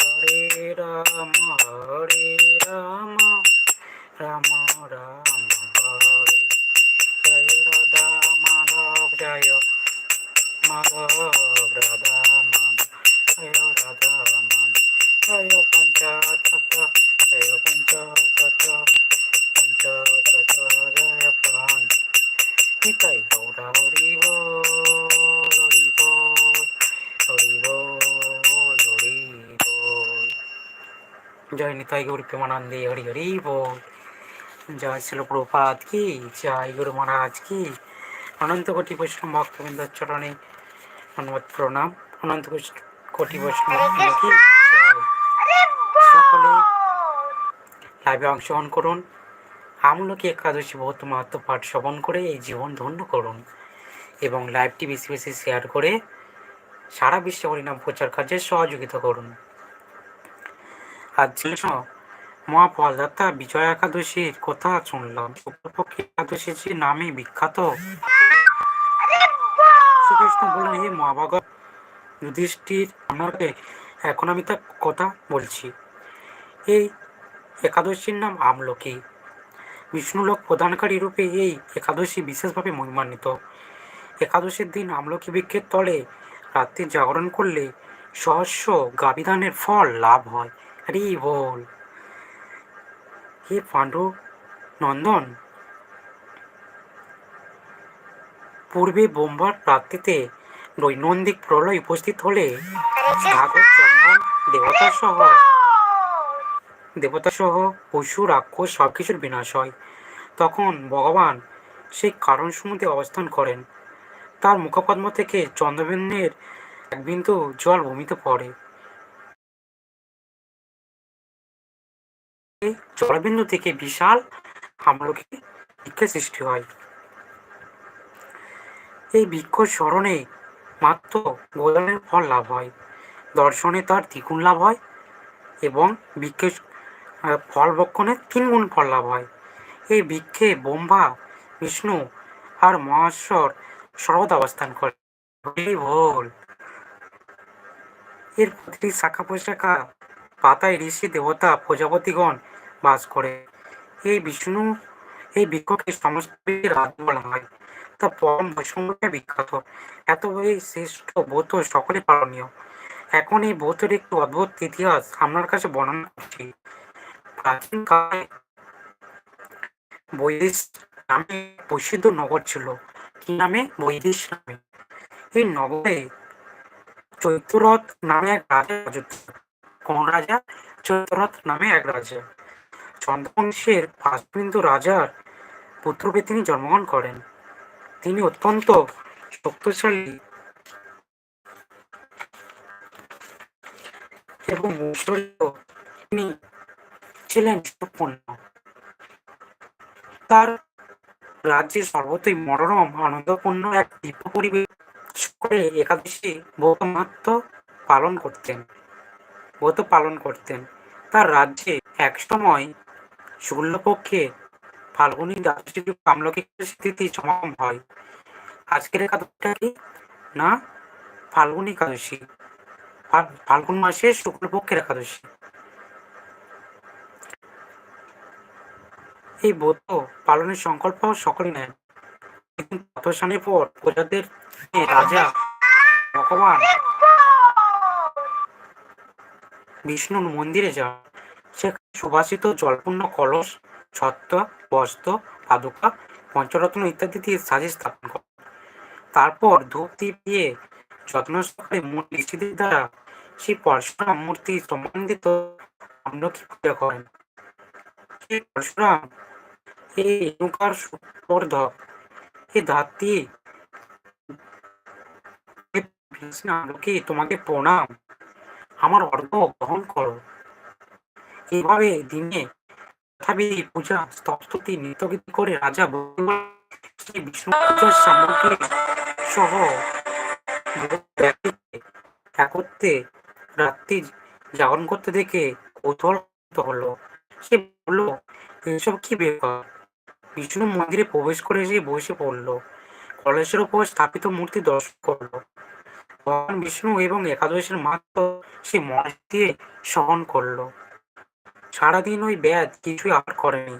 হরে রাম হরে রাম রাম জয় নিতাই গৌরী প্রেমানন্দে হরি হরি বল জয় শিল প্রপাত কি জয় গুরু মহারাজ কি অনন্ত কোটি বৈষ্ণব ভক্তবৃন্দর চরণে অনুমত প্রণাম অনন্ত কোটি- বৈষ্ণব ভক্তবৃন্দ কি সকলে লাইভে অংশগ্রহণ করুন। আমলকি একাদশী বহুত মাহাত্ম পাঠ শ্রবণ করে এই জীবন ধন্য করুন এবং লাইভটি বেশি বেশি শেয়ার করে সারা বিশ্বে হরিনাম প্রচার কাজে সহযোগিতা করুন। আজ মহাফলদাতা বিজয় একাদশীর কথা শুনলাম। শুক্লপক্ষী একাদশী যে নামে বিখ্যাত। শ্রীকৃষ্ণ বললেন, হে মহাভাগত যুধিষ্ঠির, আপনাকে এখন আমি তার কথা বলছি। এই একাদশীর নাম আমলকি। বিষ্ণুলোক প্রদানকারী রূপে এই একাদশী বিশেষভাবে মহিমান্বিত। একাদশীর দিন আমলকি বৃক্ষের তলে রাত্রি জাগরণ করলে সহস্র গাবিধানের ফল লাভ হয়। হরি বল। পাণ্ডু নন্দন। পূর্বে বোম্বার প্রাপ্তিতে দৈনন্দিক প্রলয় উপস্থিত হলে সাগর চন্দন দেবতা সহ দেবতা সহ পশু, রাক্ষস সব কিছুর বিনাশ হয়। তখন ভগবান সেই কারণ সমূহে অবস্থান করেন। তার মুখপদ্ম থেকে চন্দ্রবিন্দুর এক বিন্দু জল ভূমিতে পড়ে। জলবিন্দু থেকে বিশাল আমলকি বৃক্ষের সৃষ্টি হয়। এই বৃক্ষ স্মরণে মাত্র গোদানের ফল লাভ হয়। দর্শনে তার দ্বিগুণ লাভ হয় এবং বৃক্ষের ফল বক্ষণে তিন গুণ ফল লাভ হয়। এই বৃক্ষে ব্রহ্মা, বিষ্ণু আর মহাশ্বর সর্বদা অবস্থান করে বল। এর প্রতিটি শাখা প্রশাখা পাতায় ঋষি দেবতা প্রজাপতিগণ বাস করে। এই বিষ্ণু, এই বৃক্ষকে সমস্ত রাজ্য বলা হয়। তা পরম বৈষ্ণবকে বিখ্যাত। এত এই শ্রেষ্ঠ ব্রত সকলে পালনীয়। এখন এই ব্রতের একটু অদ্ভুত ইতিহাস আপনার কাছে বর্ণনা করছি। প্রাচীন কালে বৈদেশ নামে প্রসিদ্ধ নগর ছিল। কি নামে? বৈদেশ নামে। এই নগরে চৈত্যরথ নামে এক রাজা কোন রাজা? চৈত্যরথ নামে এক রাজা। চন্দ্রবংশের পাঁচবিন্দু রাজার পুত্রকে তিনি জন্মগ্রহণ করেন। তিনি অত্যন্ত শক্তিশালী এবং তিনি ছিলেন সুপূর্ণ। তার রাজ্যে সর্বতই মনোরম, আনন্দপূর্ণ এক দিব্য পরিবেশ করে একাদশী ব্রত পালন করতেন। ব্রত পালন করতেন। তার রাজ্যে এক সময় শুক্লপক্ষে ফাল্গুনী দ্বাদশী কামলকি স্থিতি সমাগম হয়। আজকের একাদশীটা কি? না? ফাল্গুনী একাদশী। ফাল্গুন মাসে শুক্লপক্ষের একাদশী। এই ব্রত পালনের সংকল্প সকলে নেন ততসানের পর প্রজাদের রাজা, ভগবান, বিষ্ণুর মন্দিরে যান সুবাসিত জলপূর্ণ কলস ছত্র বস্ত্র, পাদুকা, পঞ্চরত্ন ইত্যাদি দিয়ে সাজে স্থাপন করেন। তারপর ধূপ দিয়ে যত্ন সহকারে মূল ঋষিদের দ্বারা সেই পরশুরাম মূর্তি সম্বন্ধিত আমলকি পূজা করেন। সেই পরশুরাম? এই রেণুকার সুবর্ধক? এই ধাত্রী? আমলকি? তোমাকে প্রণাম। আমার অর্ঘ গ্রহণ করো। এইভাবে দিনে যথাবিধি পূজা স্তবস্তুতি, নৃত্যগীতি করে রাজা শ্রী বিষ্ণু পূজার সামগ্রী সহ একত্রে রাত্রি জাগরণ করতে দেখে কৌতূহল হলো। সে বলল এইসব কি ব্যাপার? বিষ্ণু মন্দিরে প্রবেশ করে সে বসে পড়ল। কলসের উপর স্থাপিত মূর্তি দর্শন করল। ভগবান বিষ্ণু এবং একাদশের মাত্র সে মন দিয়ে সহন করল। সারাদিন ওই ব্যাধ কিছুই আর করেনি।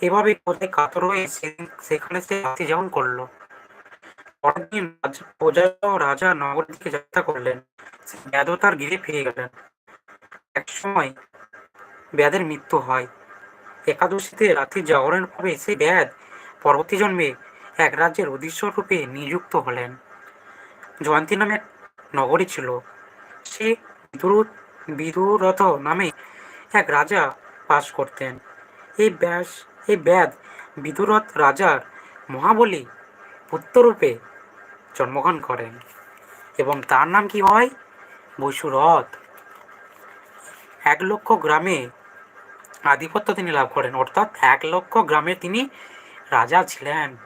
এভাবে কোথায় কাতর হয়ে সেখানে সে রাত্রি যাপন করল। পরের দিন প্রজা ও রাজা নগর দিকে যাত্রা করলেন। সে ব্যাধও তার গিরে ফিরে গেলেন। এক সময় ব্যাধের মৃত্যু হয়। একাদশীতে রাত্রি জাগরণের পরে সেই ব্যাধ পরবর্তী জন্মে এক রাজ্যের অধীশ্বর রূপে নিযুক্ত হলেন। জয়ন্তী নামে নগরী ছিল। সে বিদুর বিদুরথ নামে এক রাজা বাস করতেন। এই ব্যাস, এই ব্যাদ বিদুরথ রাজার মহাবলী পুত্ররূপে জন্মগ্রহণ করেন। এবং তার নাম কি হয়? বৈশুরথ। এক লক্ষ গ্রামে আধিপত্য তিনি লাভ করেন। অর্থাৎ এক লক্ষ গ্রামে তিনি রাজা ছিলেন।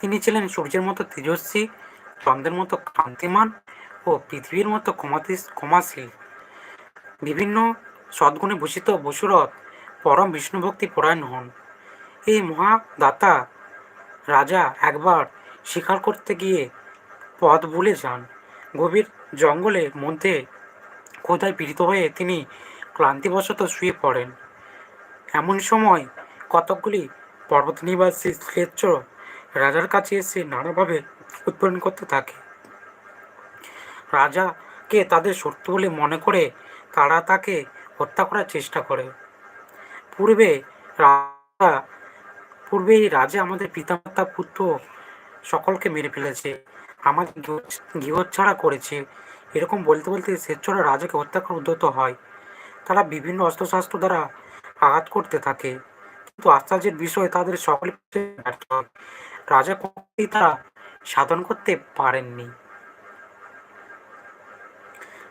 তিনি ছিলেন সূর্যের মতো তেজস্বী, চন্দ্রের মতো কান্তিমান ও পৃথিবীর মতো ক্ষমাতি ক্ষমাশীল। বিভিন্ন সদ্গুণে ভূষিত বসুরথ পরম বিষ্ণুভক্তি পরায়ণ হন। এই মহাদাতা রাজা একবার শিকার করতে গিয়ে পথ ভুলে যান। গভীর জঙ্গলের মধ্যে ক্ষুধায় পীড়িত হয়ে তিনি ক্লান্তিবশত শুয়ে পড়েন। এমন সময় কতকগুলি পর্বত নিবাসী শ্লেচ্ছ রাজার কাছে এসে নানাভাবে উৎপন্ন করতে থাকে। রাজাকে তাদের শত্রু বলে মনে করে তারা তাকে হত্যা করার চেষ্টা করে। পূর্বে রাজা, পূর্বে এই রাজা আমাদের পিতামাতা, পুত্র সকলকে মেরে ফেলেছে, আমাদের গৃহচ্ছাড়া করেছে। এরকম বলতে বলতে স্বেচ্ছরা রাজাকে হত্যা করে উদ্যত হয়। তারা বিভিন্ন অস্ত্রশস্ত্র দ্বারা আঘাত করতে থাকে। কিন্তু আশ্চর্যের বিষয়, তাদের সকলে রাজা কোনোই তা সাধন করতে পারেননি।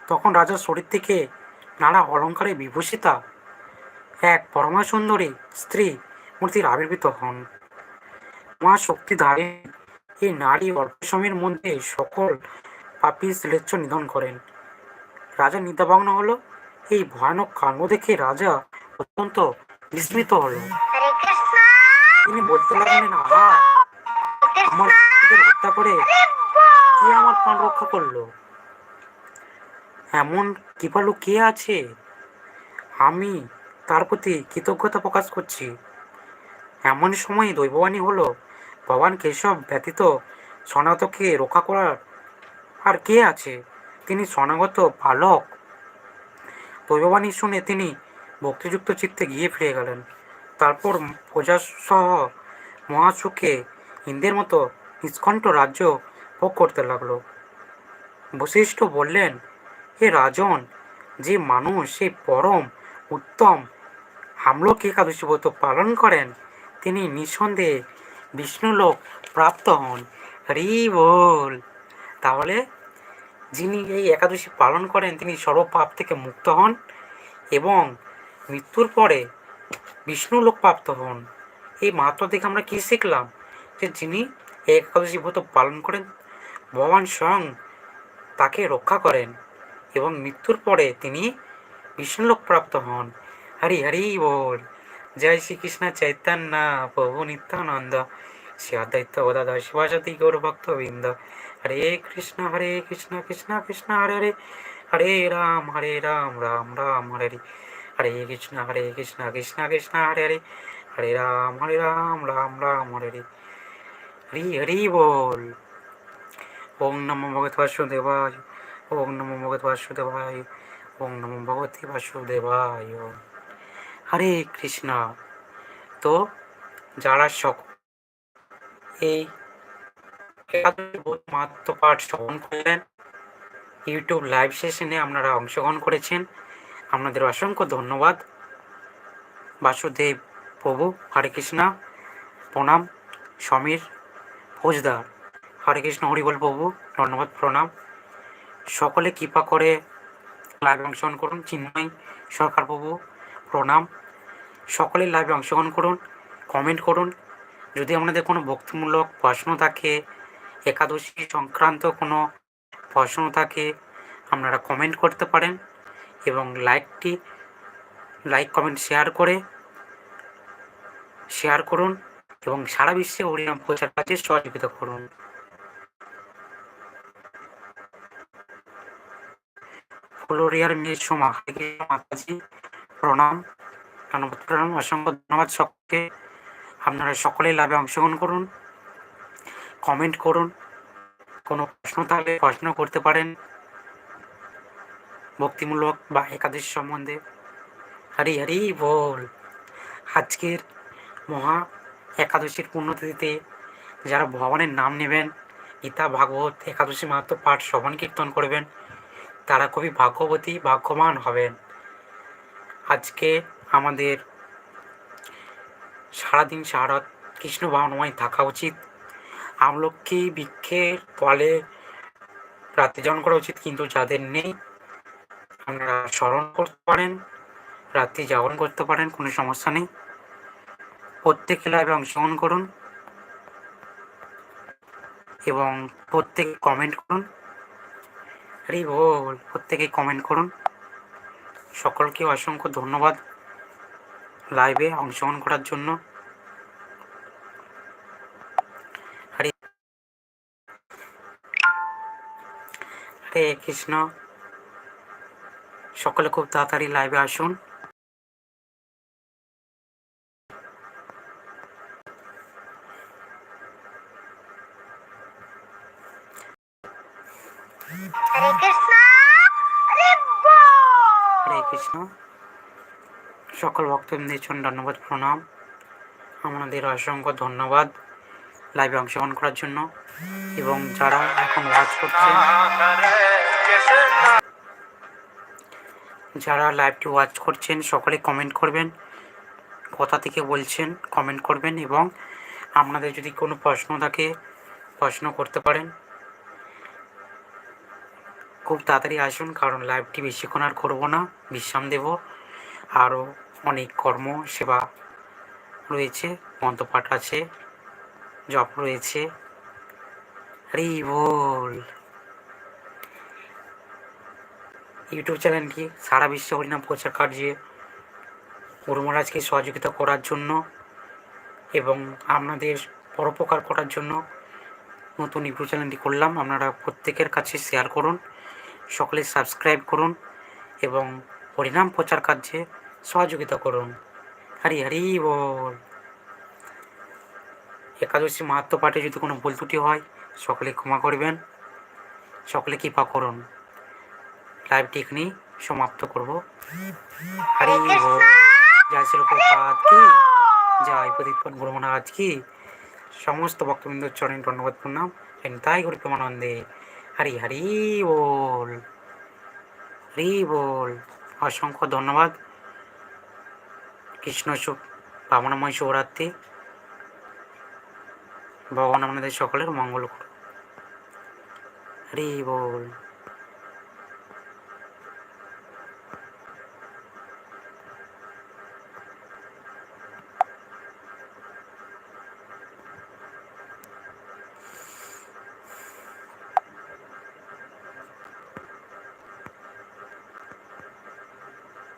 তখন রাজার শরীর থেকে নানা অলঙ্কারে বিভূষিতা। এক পরমা সুন্দরী স্ত্রী মূর্তির আবির্ভূত হন। মা শক্তিধারী এই নারী অল্প সময়ের মধ্যে সকল পাপি শ্লেচ্ছ নিধন করেন। রাজা নিদ্রাভগ্ন হলো এই ভয়ানক কাণ্ড দেখে রাজা অত্যন্ত বিস্মিত হলো তিনি বলতে লাগলেন আহা আমার হত্যা করে কে আমার প্রাণ রক্ষা করল? এমন কৃপালু কে আছে? আমি তার প্রতি কৃতজ্ঞতা প্রকাশ করছি। এমন সময় দৈববাণী হলো, ভগবান কেশব ব্যতীত সনাতকে রক্ষা করার আর কে আছে? তিনি সনাগত পালক। দৈববাণী শুনে তিনি ভক্তিযুক্ত চিত্তে গিয়ে ফিরে গেলেন। তারপর প্রজাসহ মহাসুখে ইন্দ্রের মতো নিষ্কণ্ঠ রাজ্য ভোগ করতে লাগল। বশিষ্ঠ বললেন হে রাজন, যে মানুষ সেই পরম, উত্তম আমলক একাদশী ব্রত পালন করেন, তিনি নিঃসন্দেহে বিষ্ণুলোক প্রাপ্ত হন। হরি বল। তাহলে যিনি এই একাদশী পালন করেন, তিনি সর্বপাপ থেকে মুক্ত হন এবং মৃত্যুর পরে বিষ্ণুলোক প্রাপ্ত হন। এই মাত্র থেকে আমরা কী শিখলাম? যে যিনি একাদশী ব্রত পালন করেন, ভগবান স্বয়ং তাকে রক্ষা করেন। এবং মৃত্যুর পরে তিনি বিষ্ণুলোক প্রাপ্ত হন। হরি হরি বল। জয় শ্রীকৃষ্ণ চৈতন্য প্রভু নিত্যানন্দ। শ্রী অদ্বৈত গদাধ শিবাসতী গৌর ভক্তবৃন্দ। হরে কৃষ্ণ হরে কৃষ্ণ কৃষ্ণ কৃষ্ণ, হরে হরে। হরে রাম হরে রাম রাম রাম, হরে হরে। হরে কৃষ্ণ হরে কৃষ্ণ কৃষ্ণ কৃষ্ণ, হরে হরে। হরে রাম হরে রাম রাম রাম, হরে হরে। হরি হরি বল। ওম নমো ভগবত বাসুদেবায়। ওম নমো ভগবত বাসুদেবায়, ওম নমো ভগবতী বাসুদেবায়। হরে কৃষ্ণ। তো যারা সক এই মাত্র পাঠ শ্রবণ করলেন, ইউটিউব লাইভ সেশনে আপনারা অংশগ্রহণ করেছেন। আপনাদের অসংখ্য ধন্যবাদ। বাসুদেব প্রভু, হরে কৃষ্ণ। প্রণাম, সমীর ফৌজদার হরে কৃষ্ণ, হরিবল প্রভু। ধন্যবাদ, প্রণাম। সকলে কৃপা করে লাইভে অংশগ্রহণ করুন, চিন্ময় সরকার প্রভু প্রণাম। সকলে লাইভে অংশগ্রহণ করুন কমেন্ট করুন। যদি আপনাদের কোনো ভক্তিমূলক প্রশ্ন থাকে, একাদশী সংক্রান্ত কোনো প্রশ্ন থাকে, আপনারা কমেন্ট করতে পারেন এবং লাইকটি লাইক কমেন্ট শেয়ার করে শেয়ার করুন এবং সারা বিশ্বে হরিনাম প্রচার কাজে সহযোগিতা করুন। ফুলোরিয়ার মেয়ে সোমা মাতাজি প্রণাম প্রণাম, অসংখ্য ধন্যবাদ সকলকে। আপনারা সকলেই লাভে অংশগ্রহণ করুন কমেন্ট করুন, কোনো প্রশ্ন থাকলে প্রশ্ন করতে পারেন। ভক্তিমূলক বা একাদশ সম্বন্ধে। হরি হরি বল। আজকের মহা একাদশীর পুণ্যতিথিতে যারা ভগবানের নাম নেবেন, গীতা, ভাগবত, একাদশী মাহাত্ম পাঠ, শ্রবণ, কীর্তন করবেন তারা খুবই ভাগ্যবতী, ভাগ্যবান হবেন। আজকে আমাদের সারাদিন সারা কৃষ্ণ ভাবনাময় থাকা উচিত। আমলক্ষী বৃক্ষের তলে রাত্রি যাপন করা উচিত, কিন্তু যাদের নেই, আপনারা স্মরণ করতে পারেন, রাত্রি যাপন করতে পারেন, কোনো সমস্যা নেই। প্রত্যেক লাইভে অংশগ্রহণ করুন এবং প্রত্যেকে কমেন্ট করুন। আরে বল, প্রত্যেকেই কমেন্ট করুন। সকলকে অসংখ্য ধন্যবাদ লাইভে অংশগ্রহণ করার জন্য। হরে হরে কৃষ্ণ। সকলে খুব তাড়াতাড়ি লাইভে আসুন। হরে কৃষ্ণ হরে কৃষ্ণ সকল ভক্তবৃন্দের জন্য ধন্যবাদ প্রণাম। আমাদের অসংখ্য ধন্যবাদ লাইভে অংশগ্রহণ করার জন্য। এবং যারা এখন ওয়াচ করছেন, যারা লাইভটি ওয়াচ করছেন সকলে কমেন্ট করবেন, কোথা থেকে বলছেন কমেন্ট করবেন এবং আপনাদের যদি কোনো প্রশ্ন থাকে, প্রশ্ন করতে পারেন। খুব তাড়াতাড়ি আসুন, কারণ লাইভটি বেশিক্ষণ আর করব না। বিশ্রাম দেব। আরও অনেক কর্ম, সেবা রয়েছে, মন্ত্রপাঠ আছে, জপ রয়েছে। হরি বল ইউটিউব চ্যানেলটি সারা বিশ্বে হরিনাম প্রচার কার্যে গুরু মহারাজকে সহযোগিতা করার জন্য এবং আপনাদের পরোপকার করার জন্য নতুন ইউটিউব চ্যানেলটি করলাম। আপনারা প্রত্যেকের কাছে শেয়ার করুন। সকলে সাবস্ক্রাইব করুন এবং হরিনাম প্রচার কার্যে সহযোগিতা করুন। হরি হরি বল। একাদশী মাহাত্ম পাঠে যদি কোনো ভুল ত্রুটি হয়, সকলে ক্ষমা করবেন। সকলে কৃপা করুন। লাইভটি এখানেই সমাপ্ত করব। হরি বল। জয় শিলপ্রপাত কি। জয় প্রদীপন গুরু মহারাজ কি। সমস্ত ভক্তবৃন্দ চরণ ধন্যবাদ প্রণাম। তাই গুরু প্রেমানন্দে হরি হারি বল, হরি বল। অসংখ্য ধন্যবাদ। কৃষ্ণ শুভ শুভরাত্রি। ভগবান আপনাদের সকলের মঙ্গল করুন হরি বল।